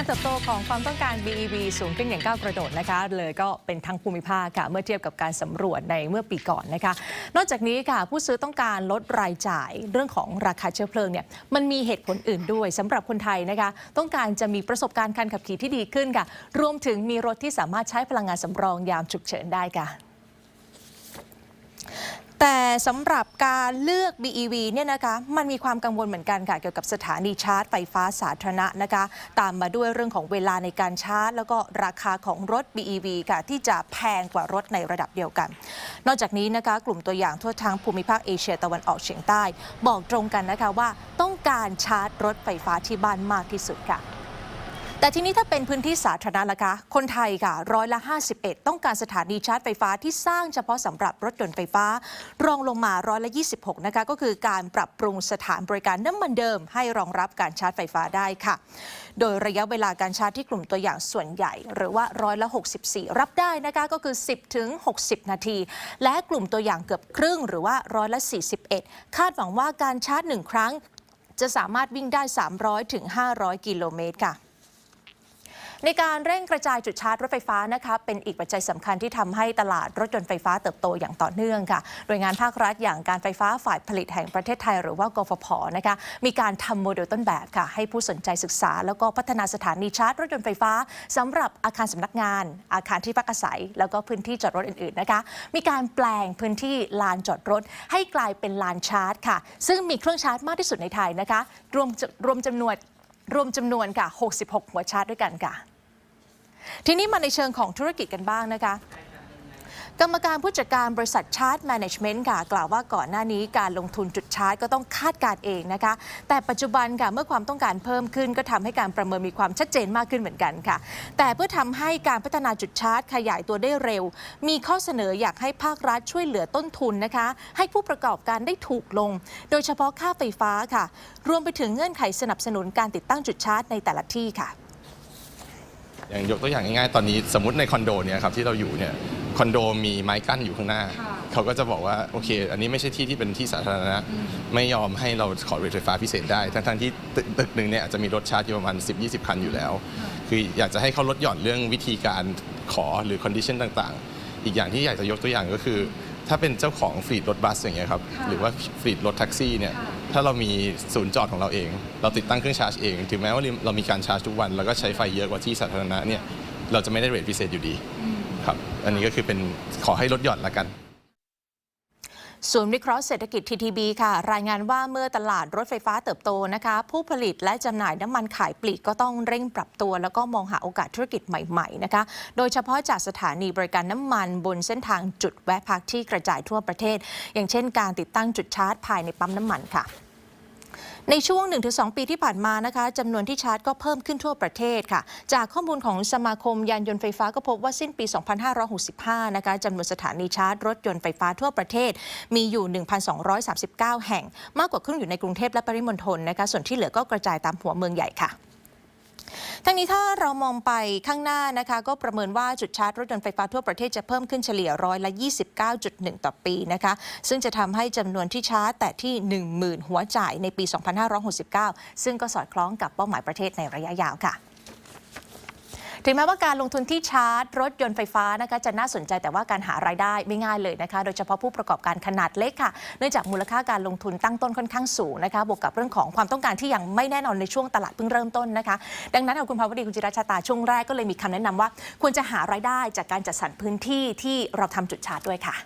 การเติบโตของความต้องการ BEV สูงขึ้นอย่างก้าวกระโดดนะคะ เลยก็เป็นทั้งภูมิภาคค่ะเมื่อเทียบกับการสำรวจในเมื่อปีก่อนนะคะ นอกจากนี้ค่ะผู้ซื้อต้องการลดรายจ่ายเรื่องของราคาเชื้อเพลิงเนี่ยมันมีเหตุผลอื่นด้วยสำหรับคนไทยนะคะ ต้องการจะมีประสบการณ์การขับขี่ที่ดีขึ้นค่ะ รวมถึงมีรถที่สามารถใช้พลังงานสำรองยามฉุกเฉินได้ค่ะ แต่สำหรับการเลือก BEV เนี่ยนะคะมันมีความกังวลเหมือนกันค่ะเกี่ยวกับสถานีชาร์จไฟฟ้าสาธารณะนะคะตามมาด้วยเรื่องของเวลาในการชาร์จ แล้วก็ราคาของรถ BEV ค่ะที่จะแพงกว่ารถในระดับเดียวกัน นอกจากนี้นะคะกลุ่มตัวอย่างทั่วทั้งภูมิภาคเอเชียตะวันออกเฉียงใต้ บอกตรงกันนะคะว่าต้องการชาร์จรถไฟฟ้าที่บ้านมากที่สุดค่ะ แต่ทีนี้ถ้าเป็นพื้นที่สาธารณะล่ะคะคนไทยค่ะร้อยละ 51 ต้องการสถานีชาร์จไฟฟ้าที่สร้างเฉพาะสำหรับรถยนต์ไฟฟ้า รองลงมาร้อยละ 26 นะคะ ก็คือการปรับปรุงสถานบริการน้ำมันเดิม ให้รองรับการชาร์จไฟฟ้าได้ค่ะ โดยระยะเวลาการชาร์จที่กลุ่มตัวอย่างส่วนใหญ่ หรือว่าร้อยละ 64 รับได้นะคะก็คือ 10 ถึง 60 นาที และกลุ่มตัวอย่างเกือบครึ่งหรือว่าร้อยละ 41 คาดหวังว่าการชาร์จหนึ่งครั้ง จะสามารถวิ่งได้ 300 ถึง 500 กิโลเมตรค่ะ ในการเร่งกระจายจุดชาร์จรถไฟฟ้านะคะเป็นอีกปัจจัยสำคัญที่ทำให้ตลาดรถยนต์ไฟฟ้าเติบโตอย่างต่อเนื่องค่ะโดยงานภาครัฐอย่างการไฟฟ้าฝ่ายผลิตแห่งประเทศไทย หรือว่ากฟผนะคะมีการทำโมเดลต้นแบบค่ะ ให้ผู้สนใจศึกษา แล้วก็พัฒนาสถานีชาร์จรถยนต์ไฟฟ้าสำหรับอาคารสำนักงาน อาคารที่พักอาศัย แล้วก็พื้นที่จอดรถอื่นๆนะคะมีการแปลงพื้นที่ลานจอดรถ ให้กลายเป็นลานชาร์จค่ะ ซึ่งมีเครื่องชาร์จมากที่สุดในไทยนะคะรวมรวมจำนวนรวมจำนวนค่ะ 66 หัวชาร์จด้วยกันค่ะ ทีนี้มาในเชิงของธุรกิจกันบ้างนะคะกรรมการผู้จัดการบริษัทชาร์จแมネจเมนต์ค่ะกล่าวว่าก่อนหน้านี้การลงทุนจุดชาร์จก็ต้องคาดการณ์เองนะคะ แต่ปัจจุบันค่ะเมื่อความต้องการเพิ่มขึ้น ก็ทำให้การประเมินมีความชัดเจนมากขึ้นเหมือนกันค่ะ แต่เพื่อทำให้การพัฒนาจุดชาร์จขยายตัวได้เร็ว มีข้อเสนออยากให้ภาครัฐช่วยเหลือต้นทุนนะคะ ให้ผู้ประกอบการได้ถูกลง โดยเฉพาะค่าไฟฟ้าค่ะ รวมไปถึงเงื่อนไขสนับสนุนการติดตั้งจุดชาร์จในแต่ละที่ค่ะ อย่างยกตัวอย่างง่ายๆ ตอนนี้สมมติในคอนโดเนี่ยครับที่เราอยู่เนี่ยคอนโดมีไม้กั้นอยู่ข้างหน้า เขาก็จะบอกว่าโอเค อันนี้ไม่ใช่ที่ที่เป็นที่สาธารณะไม่ยอมให้เราขอรถไฟฟ้าพิเศษได้ทั้งๆที่ตึกตึกหนึ่งเนี่ยอาจจะมีรถชาร์จอยู่ประมาณ 10-20 คันอยู่แล้ว คืออยากจะให้เขาลดหย่อนเรื่องวิธีการขอหรือคอนดิชันต่างๆ อีกอย่างที่อยากจะยกตัวอย่างก็คือ ถ้าเป็นเจ้าของฟลีดรถบัสอย่างเงี้ยครับหรือว่าฟลีดรถแท็กซี่เนี่ยถ้าเรามีศูนย์จอดของเราเอง เราติดตั้งเครื่องชาร์จเอง ถึงแม้ว่าเรามีการชาร์จทุกวัน แล้วก็ใช้ไฟเยอะกว่าที่สาธารณะเนี่ยเราจะไม่ได้เรทพิเศษอยู่ดีครับอันนี้ก็คือเป็นขอให้ลดหย่อนละกัน ศูนย์วิเคราะห์เศรษฐกิจ TTB ค่ะ รายงานว่าเมื่อตลาดรถไฟฟ้าเติบโตนะคะ ผู้ผลิตและจำหน่ายน้ำมันขายปลีกก็ต้องเร่งปรับตัว แล้วก็มองหาโอกาสธุรกิจใหม่ๆนะคะ โดยเฉพาะจากสถานีบริการน้ำมันบนเส้นทางจุดแวะพักที่กระจายทั่วประเทศ อย่างเช่นการติดตั้งจุดชาร์จภายในปั๊มน้ำมันค่ะ ในช่วง 1-2 ปีที่ผ่านมานะคะจำนวนที่ชาร์จก็เพิ่มขึ้นทั่วประเทศค่ะ จากข้อมูลของสมาคมยานยนต์ไฟฟ้าก็พบว่าสิ้นปี 2565 นะคะจำนวนสถานีชาร์จรถยนต์ไฟฟ้าทั่วประเทศ มีอยู่ 1,239 แห่ง มากกว่าครึ่งอยู่ในกรุงเทพและปริมณฑลนะคะ ส่วนที่เหลือก็กระจายตามหัวเมืองใหญ่ค่ะ ทั้งนี้ถ้าเรามองไปข้างหน้านะคะ ก็ประเมินว่าจุดชาร์จรถยนต์ไฟฟ้าทั่วประเทศจะเพิ่มขึ้นเฉลี่ยร้อยละ 29.1 ต่อปีนะคะ ซึ่งจะทำให้จำนวนที่ชาร์จแต่ที่ 10,000 หัวจ่ายในปี 2569 ซึ่งก็สอดคล้องกับเป้าหมายประเทศในระยะยาวค่ะ ถึงแม้ว่าการลงทุนที่ชาร์จ รถยนต์ไฟฟ้านะคะจะน่าสนใจแต่ว่าการหารายได้ไม่ง่ายเลยนะคะ โดยเฉพาะผู้ประกอบการขนาดเล็กค่ะ เนื่องจากมูลค่าการลงทุนตั้งต้นค่อนข้างสูงนะคะ บวกกับเรื่องของความต้องการที่ยังไม่แน่นอนในช่วงตลาดเพิ่งเริ่มต้นนะคะ ดังนั้นคุณภาวดีคุณจิราชาตาช่วงแรกก็เลยมีคำแนะนำว่า ควรจะหารายได้จากการจัดสรรพื้นที่ที่เราทำจุดชาร์จด้วยค่ะ